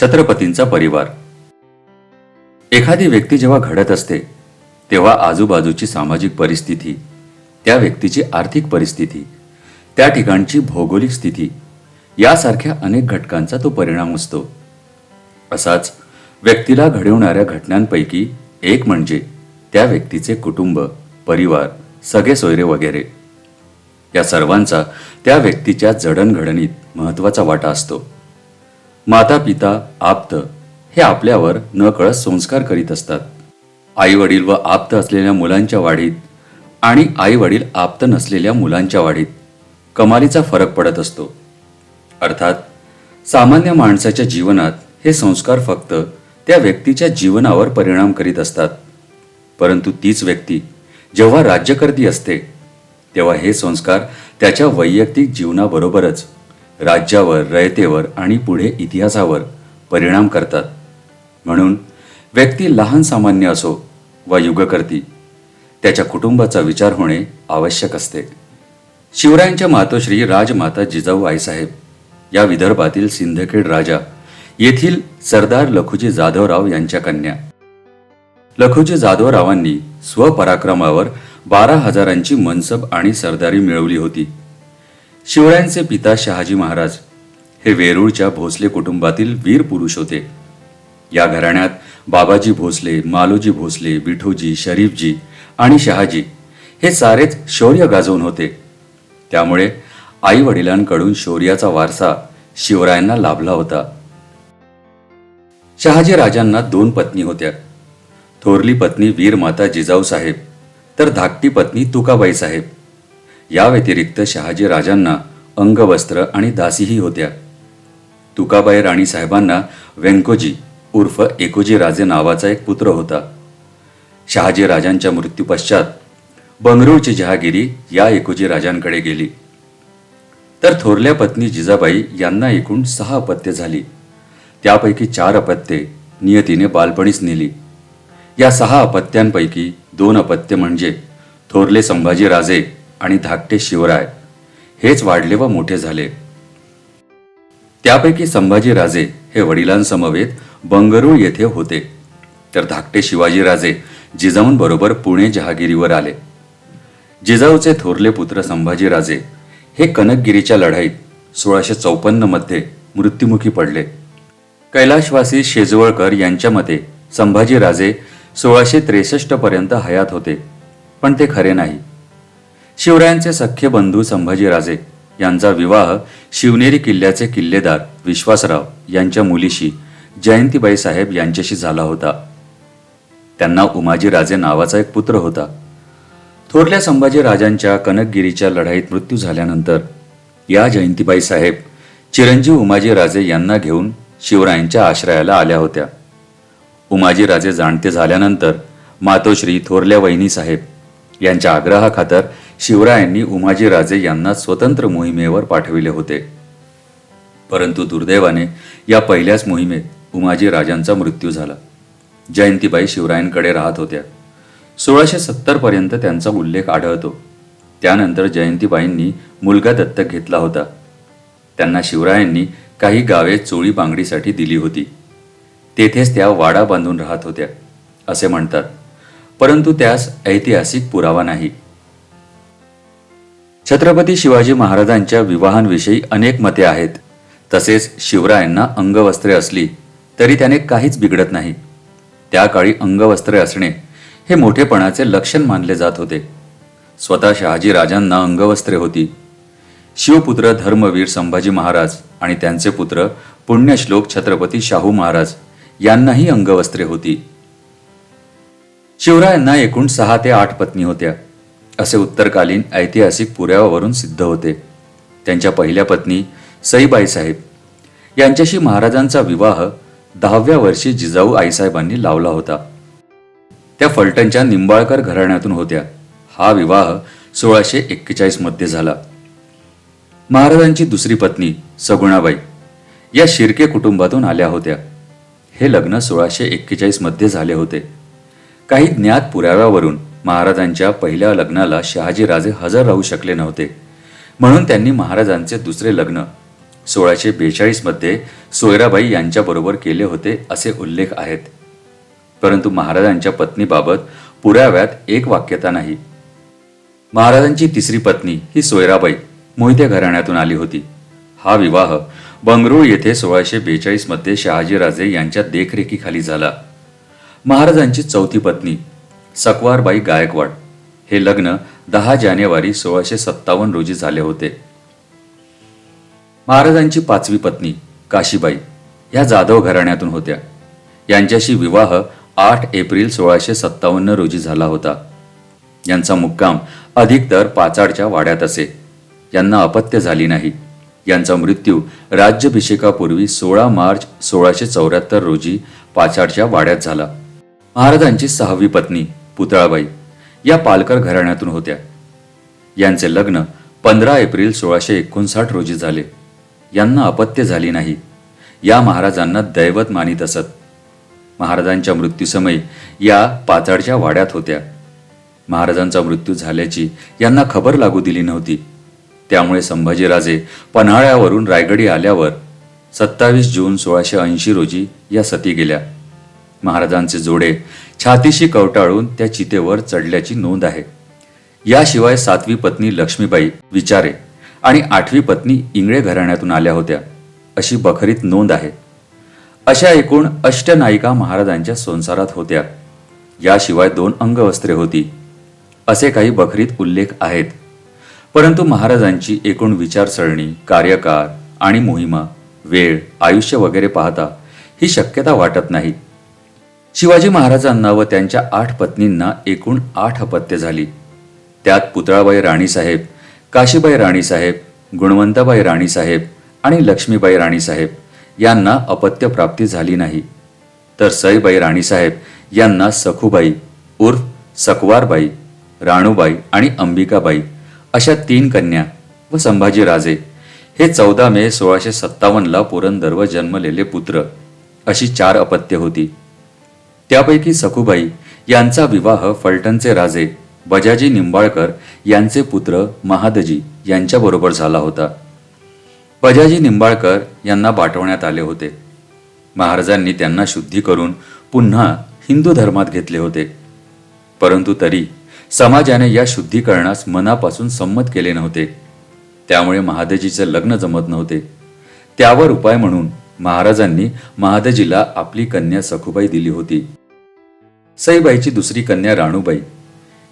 छत्रपतींचा परिवार. एखादी व्यक्ती जेव्हा घडत असते तेव्हा आजूबाजूची सामाजिक परिस्थिती त्या व्यक्तीची आर्थिक परिस्थिती त्या ठिकाणची भौगोलिक स्थिती यासारख्या अनेक घटकांचा तो परिणाम असतो. असाच व्यक्तीला घडवणाऱ्या घटनांपैकी एक म्हणजे त्या व्यक्तीचे कुटुंब परिवार सगळे सोयरे वगैरे. या सर्वांचा त्या व्यक्तीच्या जडणघडणीत महत्त्वाचा वाटा असतो. माता पिता आप्त हे आपल्यावर न कळत संस्कार करीत असतात. आई वडील व आप्त असलेल्या मुलांच्या वाढीत आणि आई वडील आप्त नसलेल्या मुलांच्या वाढीत कमालीचा फरक पडत असतो. अर्थात सामान्य माणसाच्या जीवनात हे संस्कार फक्त त्या व्यक्तीच्या जीवनावर परिणाम करीत असतात. परंतु तीच व्यक्ती जेव्हा राज्यकर्ती असते तेव्हा हे संस्कार त्याच्या वैयक्तिक जीवनाबरोबरच राज्यावर रयतेवर आणि पुढे इतिहासावर परिणाम करतात. म्हणून व्यक्ती लहान सामान्य असो वा युगकर्ती त्याच्या कुटुंबाचा विचार होणे आवश्यक असते. शिवरायांच्या मातोश्री राजमाता जिजाऊ आईसाहेब या विदर्भातील सिंदखेड राजा येथील सरदार लखुजी जाधवराव यांच्या कन्या. लखुजी जाधवरावांनी स्वपराक्रमावर बारा हजारांची मनसब आणि सरदारी मिळवली होती. शिवरायांचे पिता शहाजी महाराज हे वेरूळच्या भोसले कुटुंबातील वीर पुरुष होते. या घराण्यात बाबाजी भोसले मालोजी भोसले विठोजी शरीफजी आणि शहाजी हे सारेच शौर्य गाजवून होते. त्यामुळे आई वडिलांकडून शौर्याचा वारसा शिवरायांना लाभला होता. शहाजी राजांना दोन पत्नी होत्या. थोरली पत्नी वीर माता जिजाऊ साहेब तर धाकटी पत्नी तुकाबाई साहेब या व्यतिरिक्त शहाजी राजांना अंगवस्त्र आणि दासीही होत्या. तुकाबाई राणीसाहेबांना व्यंकोजी उर्फ एकोजी राजे नावाचा एक पुत्र होता. शहाजी राजांच्या मृत्यूपश्चात बंगरूळची जहागिरी या एकोजी राजांकडे गेली. तर थोरल्या पत्नी जिजाबाई यांना एकूण सहा अपत्ये झाली. त्यापैकी चार अपत्ये नियतीने बालपणीच नेली. या सहा अपत्यांपैकी दोन अपत्य म्हणजे थोरले संभाजी राजे आणि धाकटे शिवराय हेच वाढले व मोठे झाले. त्यापैकी संभाजी राजे हे वडिलांसमवेत बंगरूळ येथे होते. तर धाकटे शिवाजी राजे जिजाऊंबरोबर पुणे जहागिरीवर आले. जिजाऊचे थोरले पुत्र संभाजी राजे हे कनकगिरीच्या लढाईत सोळाशे चौपन्नमध्ये मृत्युमुखी पडले. कैलाशवासी शेजवळकर यांच्या मते संभाजी राजे सोळाशे त्रेसष्ट पर्यंत हयात होते पण ते खरे नाही. शिवरायांचे सख्य बंधू संभाजीराजे यांचा विवाह शिवनेरी किल्ल्याचे किल्लेदार विश्वासराव यांच्या मुलीशी जयंतीबाई साहेब यांच्याशी झाला होता. त्यांना उमाजीराजे नावाचा एक पुत्र होता. थोरल्या संभाजीराजांच्या कनकगिरीच्या लढाईत मृत्यू झाल्यानंतर या जयंतीबाई साहेब चिरंजीव उमाजीराजे यांना घेऊन शिवरायांच्या आश्रयाला आल्या होत्या. उमाजीराजे जाणते झाल्यानंतर मातोश्री थोरल्या वहिनी साहेब यांच्या आग्रहाखातर शिवरायांनी उमाजीराजे यांना स्वतंत्र मोहिमेवर पाठविले होते. परंतु दुर्दैवाने या पहिल्याच मोहिमेत उमाजी राजांचा मृत्यू झाला. जयंतीबाई शिवरायांकडे राहत होत्या. सोळाशे सत्तर पर्यंत त्यांचा उल्लेख आढळतो. त्यानंतर जयंतीबाईंनी मुलगा दत्तक घेतला होता. त्यांना शिवरायांनी काही गावे चोळी बांगडीसाठी दिली होती. तेथेच त्या वाडा बांधून राहत होत्या असे म्हणतात. परंतु त्यास ऐतिहासिक पुरावा नाही. छत्रपती शिवाजी महाराजांच्या विवाहांविषयी अनेक मते आहेत. तसेच शिवरायांना अंगवस्त्रे असली तरी त्याने काहीच बिघडत नाही. त्या काळी अंगवस्त्रे असणे हे मोठेपणाचे लक्षण मानले जात होते. स्वतः शहाजी राजांना अंगवस्त्रे होती. शिवपुत्र धर्मवीर संभाजी महाराज आणि त्यांचे पुत्र पुण्यश्लोक छत्रपती शाहू महाराज यांनाही अंगवस्त्रे होती. शिवरायांना एकूण सहा ते आठ पत्नी होत्या. असे उत्तरकालीन ऐतिहासिक पुराव्यावरून सिद्ध होते. त्यांच्या पहिल्या पत्नी सईबाई साहेब यांच्याशी महाराजांचा विवाह दहाव्या वर्षी जिजाऊ आईसाहेबांनी लावला होता. त्या फलटणच्या निंबाळकर घराण्यातून होत्या. हा विवाह सोळाशे एक्केचाळीसमध्ये झाला. महाराजांची दुसरी पत्नी सगुणाबाई या शिर्के कुटुंबातून आल्या होत्या. हे लग्न सोळाशे एक्केचाळीसमध्ये झाले होते. काही ज्ञात पुराव्यावरून महाराजांच्या पहिल्या लग्नाला शहाजीराजे हजर राहू शकले नव्हते. म्हणून त्यांनी महाराजांचे दुसरे लग्न सोळाशे बेचाळीसमध्ये सोयराबाई यांच्याबरोबर केले होते असे उल्लेख आहेत. परंतु महाराजांच्या पत्नीबाबत पुराव्यात एक वाक्यता नाही. महाराजांची तिसरी पत्नी ही सोयराबाई मोहिते घराण्यातून आली होती. हा विवाह बंगळूर येथे सोळाशे बेचाळीसमध्ये शहाजीराजे यांच्या देखरेखीखाली झाला. महाराजांची चौथी पत्नी सकवारबाई गायकवाड हे लग्न दहा जानेवारी सोळाशे सत्तावन्न रोजी झाले होते. महाराजांची पाचवी पत्नी काशीबाई ह्या जाधव घराण्यातून होत्या. यांच्याशी विवाह आठ एप्रिल सोळाशे सत्तावन्न रोजी झाला होता. यांचा मुक्काम अधिकतर पाचाडच्या वाड्यात असे. यांना अपत्य झाली नाही. यांचा मृत्यू राज्याभिषेकापूर्वी सोळा मार्च सोळाशे चौऱ्याहत्तर रोजी पाचाडच्या वाड्यात झाला. महाराजांची सहावी पत्नी पुतळाबाई या पालकर घराण्यातून होत्या. यांचे लग्न पंधरा एप्रिल सोळाशे एकोणसाठ रोजी झाले. यांना अपत्य झाली नाही. या महाराजांना दैवत मानित असत. महाराजांच्या मृत्यूसमयी या पाचाडच्या वाड्यात होत्या. महाराजांचा मृत्यू झाल्याची यांना खबर लागू दिली नव्हती. त्यामुळे संभाजीराजे पन्हाळ्यावरून रायगडी आल्यावर सत्तावीस जून सोळाशे ऐंशी रोजी या सती गेल्या. महाराजांचे जोडे छातीशी कवटाळून त्या चितेवर चढल्याची नोंद आहे. याशिवाय सातवी पत्नी लक्ष्मीबाई विचारे आणि आठवी पत्नी इंगळे घराण्यातून आल्या होत्या अशी बखरीत नोंद आहे. अशा एकूण अष्टनायिका महाराजांच्या संसारात होत्या. याशिवाय दोन अंगवस्त्रे होती. असे काही बखरीत उल्लेख आहेत. परंतु महाराजांची एकूण विचारसरणी कार्यकार आणि मोहिमा वेळ आयुष्य वगैरे पाहता ही शक्यता वाटत नाही. शिवाजी महाराजांना व त्यांच्या आठ पत्नींना एकूण आठ अपत्य झाली. त्यात पुतळाबाई राणीसाहेब काशीबाई राणीसाहेब गुणवंताबाई राणीसाहेब आणि लक्ष्मीबाई राणीसाहेब यांना अपत्य प्राप्ती झाली नाही. तर सईबाई राणीसाहेब यांना सखुबाई उर्फ सकवारबाई राणूबाई आणि अंबिकाबाई अशा तीन कन्या व संभाजीराजे हे चौदा मे सोळाशे सत्तावन्नला पुरंदर व जन्मलेले पुत्र अशी चार अपत्य होती. त्यापैकी सखुबाई यांचा विवाह फलटणचे राजे बजाजी निंबाळकर यांचे पुत्र महादजी यांच्याबरोबर झाला होता. बजाजी निंबाळकर यांना पाठवण्यात आले होते. महाराजांनी त्यांना शुद्धी करून पुन्हा हिंदू धर्मात घेतले होते. परंतु तरी समाजाने या शुद्धीकरणास मनापासून संमत केले नव्हते. त्यामुळे महादजीचे लग्न जमत नव्हते. त्यावर उपाय म्हणून महाराजांनी महादजीला आपली कन्या सखुबाई दिली होती. सईबाईची दुसरी कन्या राणूबाई.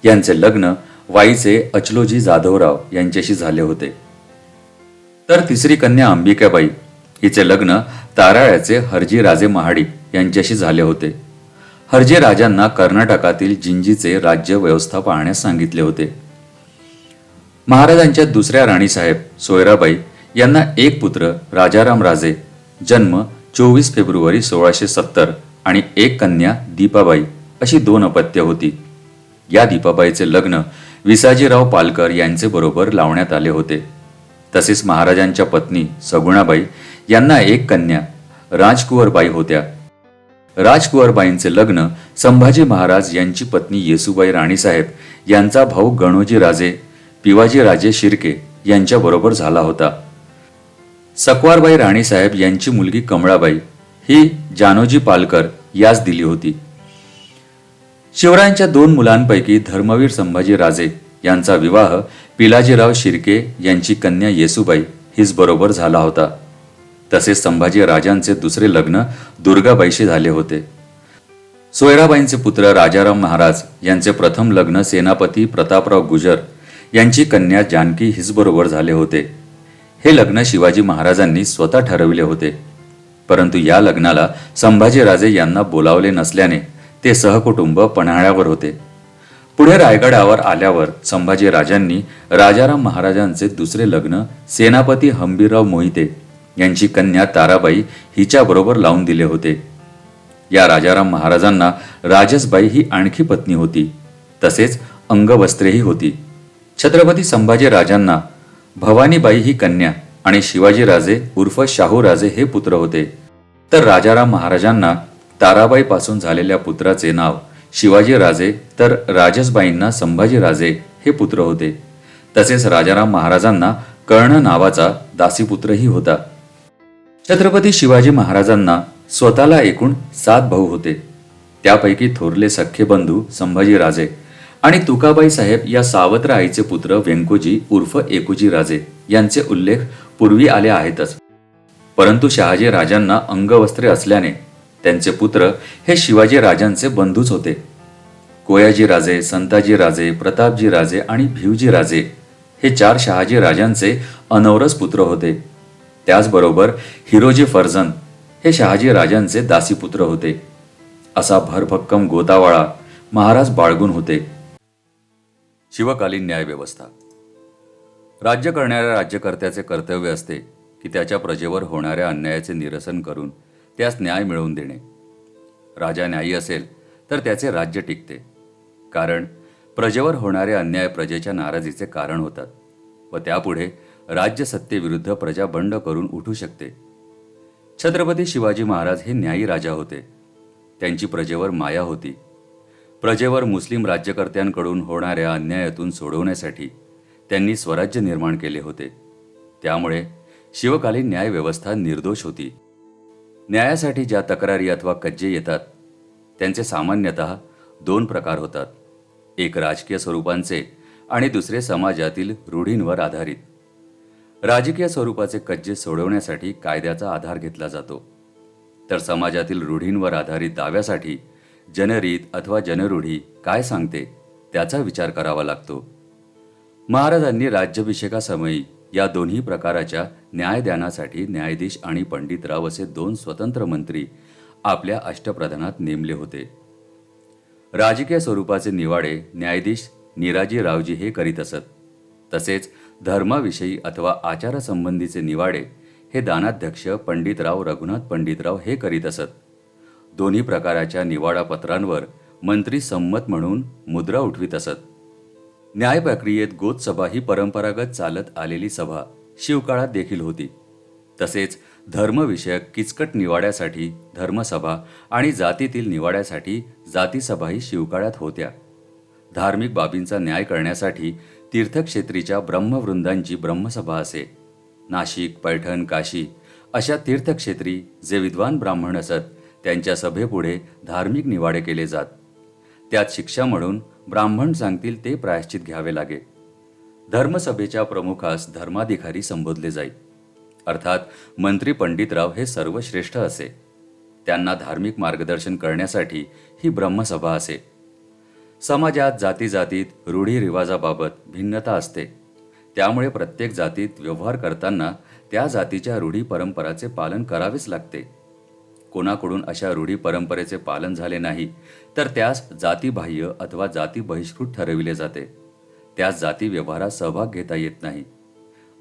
यांचे लग्न वाईचे अचलोजी जाधवराव यांच्याशी झाले होते. तर तिसरी कन्या अंबिकाबाई. हिचे लग्न ताराळ्याचे हरजी राजे महाडिक यांच्याशी झाले होते. हरजे राजांना कर्नाटकातील जिंजीचे राज्य व्यवस्था पाहण्यास सांगितले होते. महाराजांच्या दुसऱ्या राणीसाहेब सोयराबाई यांना एक पुत्र राजाराम राजे. जन्म चोवीस फेब्रुवारी सोळाशे सत्तर आणि एक कन्या दीपाबाई. अशी दोन अपत्य होती. या दीपाबाईचे लग्न विसाजीराव पालकर यांचे बरोबर लावण्यात आले होते. तसेच महाराजांच्या पत्नी सगुणाबाई यांना एक कन्या राजकुवरबाई होत्या. राजकुवरबाईंचे लग्न संभाजी महाराज यांची पत्नी येसुबाई राणीसाहेब यांचा भाऊ गणोजी राजे पिवाजी राजे शिर्के यांच्याबरोबर झाला होता. सकवारबाई राणीसाहेब यांची मुलगी कमळाबाई ही जानोजी पालकर यास दिली होती. शिवरायांच्या दोन मुलांपैकी धर्मवीर संभाजी राजे यांचा विवाह पिलाजीराव शिर्के यांची कन्या येसुबाई हिच बरोबर झाला होता. तसेच संभाजी राजांचे दुसरे लग्न दुर्गाबाईशी झाले होते. सोयराबाईंचे पुत्र राजाराम महाराज यांचे प्रथम लग्न सेनापती प्रतापराव गुजर यांची कन्या जानकी हिचबरोबर झाले होते. हे लग्न शिवाजी महाराजांनी स्वतः ठरविले होते. परंतु या लग्नाला संभाजीराजे यांना बोलावले नसल्याने ते सहकुटुंब पन्हाळ्यावर होते. पुढे रायगडावर आल्यावर संभाजी राजांनी राजाराम महाराजांचे दुसरे लग्न सेनापती हंबीरराव मोहिते यांची कन्या ताराबाई हिच्याबरोबर लावून दिले होते. या राजाराम महाराजांना राजसबाई ही आणखी पत्नी होती. तसेच अंगवस्त्रेही होती. छत्रपती संभाजी राजांना भवानीबाई ही कन्या आणि शिवाजीराजे उर्फ शाहूराजे हे पुत्र होते. तर राजाराम महाराजांना ताराबाईपासून झालेल्या पुत्राचे नाव शिवाजीराजे तर राजसबाईंना संभाजीराजे हे पुत्र होते. तसेच राजाराम महाराजांना कर्ण नावाचा दासीपुत्रही होता. छत्रपती शिवाजी महाराजांना स्वतःला एकूण सात भाऊ होते. त्यापैकी थोरले सख्खे बंधू संभाजीराजे आणि तुकाबाई साहेब या सावत्र आईचे पुत्र व्यंकोजी उर्फ एकुजी राजे यांचे उल्लेख पूर्वी आले आहेतच. परंतु शहाजी राजांना अंगवस्त्रे असल्याने त्यांचे पुत्र हे शिवाजी राजांचे बंधूच होते. कोयाजी राजे संताजी राजे प्रतापजी राजे आणि भिवजी राजे हे चार शहाजी राजांचे अनवरस पुत्र होते. त्याचबरोबर हिरोजी फर्जन हे शहाजी राजांचे दासीपुत्र होते. असा भरभक्कम गोतावाळा महाराज बाळगून होते. शिवकालीन न्यायव्यवस्था राज्य करणाऱ्या राज्यकर्त्याचे कर्तव्य असते की त्याच्या प्रजेवर होणाऱ्या अन्यायाचे निरसन करून त्यास न्याय मिळवून देणे. राजा न्यायी असेल तर त्याचे राज्य टिकते. कारण प्रजेवर होणारे अन्याय प्रजेच्या नाराजीचे कारण होतात व त्यापुढे राज्य सत्तेविरुद्ध प्रजा बंड करून उठू शकते. छत्रपती शिवाजी महाराज हे न्यायी राजा होते. त्यांची प्रजेवर माया होती. प्रजेवर मुस्लिम राज्यकर्त्यांकडून होणाऱ्या अन्यायातून सोडवण्यासाठी त्यांनी स्वराज्य निर्माण केले होते. त्यामुळे शिवकालीन न्यायव्यवस्था निर्दोष होती. न्यायासाठी ज्या तक्रारी अथवा कज्जे येतात त्यांचे सामान्यतः दोन प्रकार होतात. एक राजकीय स्वरूपांचे आणि दुसरे समाजातील रूढींवर आधारित. राजकीय स्वरूपाचे कज्जे सोडवण्यासाठी कायद्याचा आधार घेतला जातो. तर समाजातील रूढींवर आधारित दाव्यासाठी जनरीत अथवा जनरूढी काय सांगते त्याचा विचार करावा लागतो. महाराजांनी राज्याभिषेकासमयी या दोन्ही प्रकाराच्या न्यायदानासाठी न्यायाधीश आणि पंडितराव असे दोन स्वतंत्र मंत्री आपल्या अष्टप्रधानात नेमले होते. राजकीय स्वरूपाचे निवाडे न्यायाधीश निराजी रावजी हे करीत असत. तसेच धर्माविषयी अथवा आचारसंबंधीचे निवाडे हे दानाध्यक्ष पंडितराव रघुनाथ पंडितराव हे करीत असत. दोन्ही प्रकाराच्या निवाडापत्रांवर मंत्री संमत म्हणून मुद्रा उठवीत असत. न्याय प्रक्रियेत गोतसभा ही परंपरागत चालत आलेली सभा. शिवकाळात देखील होती. तसेच धर्मविषयक किचकट निवाड्यासाठी धर्मसभा आणि जातीतील निवाड्यासाठी जातीसभाही शिवकाळ्यात शिवकाळात होत्या. धार्मिक बाबींचा न्याय करण्यासाठी तीर्थक्षेत्रीच्या ब्रह्मवृंदांची ब्रह्मसभा असे. नाशिक पैठण काशी अशा तीर्थक्षेत्री जे विद्वान ब्राह्मण असत त्यांच्या सभेपुढे धार्मिक निवाडे केले जात. त्यात शिक्षा म्हणून ब्राह्मण सांगतील ते प्रायश्चित घ्यावे लागे. धर्मसभेच्या प्रमुखास धर्माधिकारी संबोधले जाई. अर्थात मंत्री पंडितराव हे सर्वश्रेष्ठ असे. त्यांना धार्मिक मार्गदर्शन करण्यासाठी ही ब्रह्मसभा असे. समाजात जाती जातीत रूढीरिवाजाबाबत भिन्नता असते. त्यामुळे प्रत्येक जातीत व्यवहार करताना त्या जातीच्या रूढी परंपराचे पालन करावेच लागते. कोणाकडून अशा रूढी परंपरेचे पालन झाले नाही तर त्यास जातीबाह्य अथवा जाती बहिष्कृत ठरविले जाते. त्या जाती व्यवहारात सहभाग घेता येत नाही.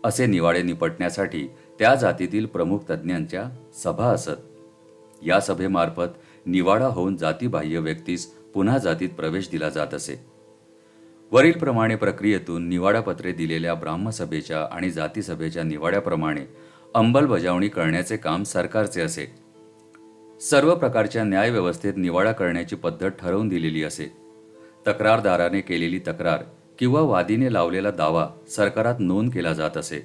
असे निवाडे निपटण्यासाठी त्या जातीतील प्रमुख तज्ज्ञांच्या सभा असत. या सभेमार्फत निवाडा होऊन जातीबाह्य व्यक्तीस पुन्हा जातीत प्रवेश दिला जात असे. वरीलप्रमाणे प्रक्रियेतून निवाडापत्रे दिलेल्या ब्राह्मसभेच्या आणि जातीसभेच्या निवाड्याप्रमाणे अंमलबजावणी करण्याचे काम सरकारचे असे. सर्व प्रकारच्या न्यायव्यवस्थेत निवाडा करण्याची पद्धत ठरवून दिलेली असे. तक्रारदाराने केलेली तक्रार किंवा वादीने लावलेला दावा सरकारात नोंद केला जात असे.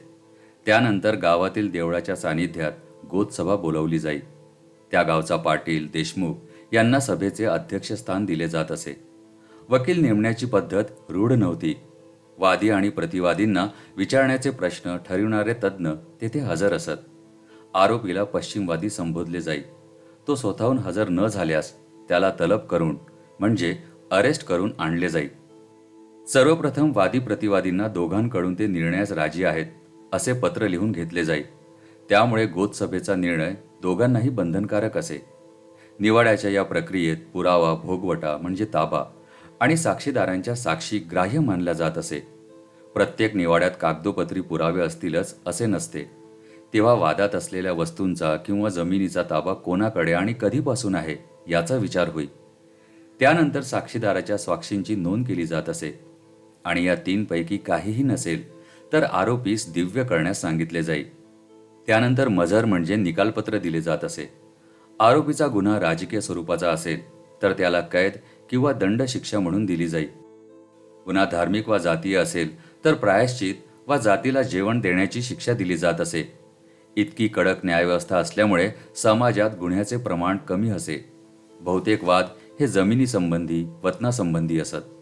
त्यानंतर गावातील देवळाच्या सानिध्यात गोतसभा बोलवली जाई. त्या गावचा पाटील देशमुख यांना सभेचे अध्यक्षस्थान दिले जात असे. वकील नेमण्याची पद्धत रूढ नव्हती. वादी आणि प्रतिवादींना विचारण्याचे प्रश्न ठरविणारे तज्ज्ञ तेथे हजर असत. आरोपीला पश्चिमवादी संबोधले जाई. तो स्वतःहून हजर न झाल्यास त्याला तलब करून म्हणजे अरेस्ट करून आणले जाईल सर्वप्रथम वादी प्रतिवादींना दोघांकडून ते निर्णयास राजी आहेत असे पत्र लिहून घेतले जाईल त्यामुळे गोदसभेचा निर्णय दोघांनाही बंधनकारक असे. निवाड्याच्या या प्रक्रियेत पुरावा भोगवटा म्हणजे ताबा आणि साक्षीदारांच्या साक्षी ग्राह्य मानल्या जात असे. प्रत्येक निवाड्यात कागदोपत्री पुरावे असतीलच असे नसते. तेव्हा वादात असलेल्या वस्तूंचा किंवा जमिनीचा ताबा कोणाकडे आणि कधीपासून आहे याचा विचार होईल त्यानंतर साक्षीदाराच्या स्वाक्षींची नोंद केली जात असे. आणि या तीनपैकी काहीही नसेल तर आरोपीस दिव्य करण्यास सांगितले जाईल त्यानंतर मजर म्हणजे निकालपत्र दिले जात असे. आरोपीचा गुन्हा राजकीय स्वरूपाचा असेल तर त्याला कैद किंवा दंड शिक्षा म्हणून दिली जाई. गुन्हा धार्मिक वा जातीय असेल तर प्रायश्चित वा जातीला जेवण देण्याची शिक्षा दिली जात असे. इतकी कडक न्यायव्यवस्था असल्यामुळे समाजात गुन्ह्याचे प्रमाण कमी असे. बहुतेक वाद हे जमिनी संबंधी वतनासंबंधी असत.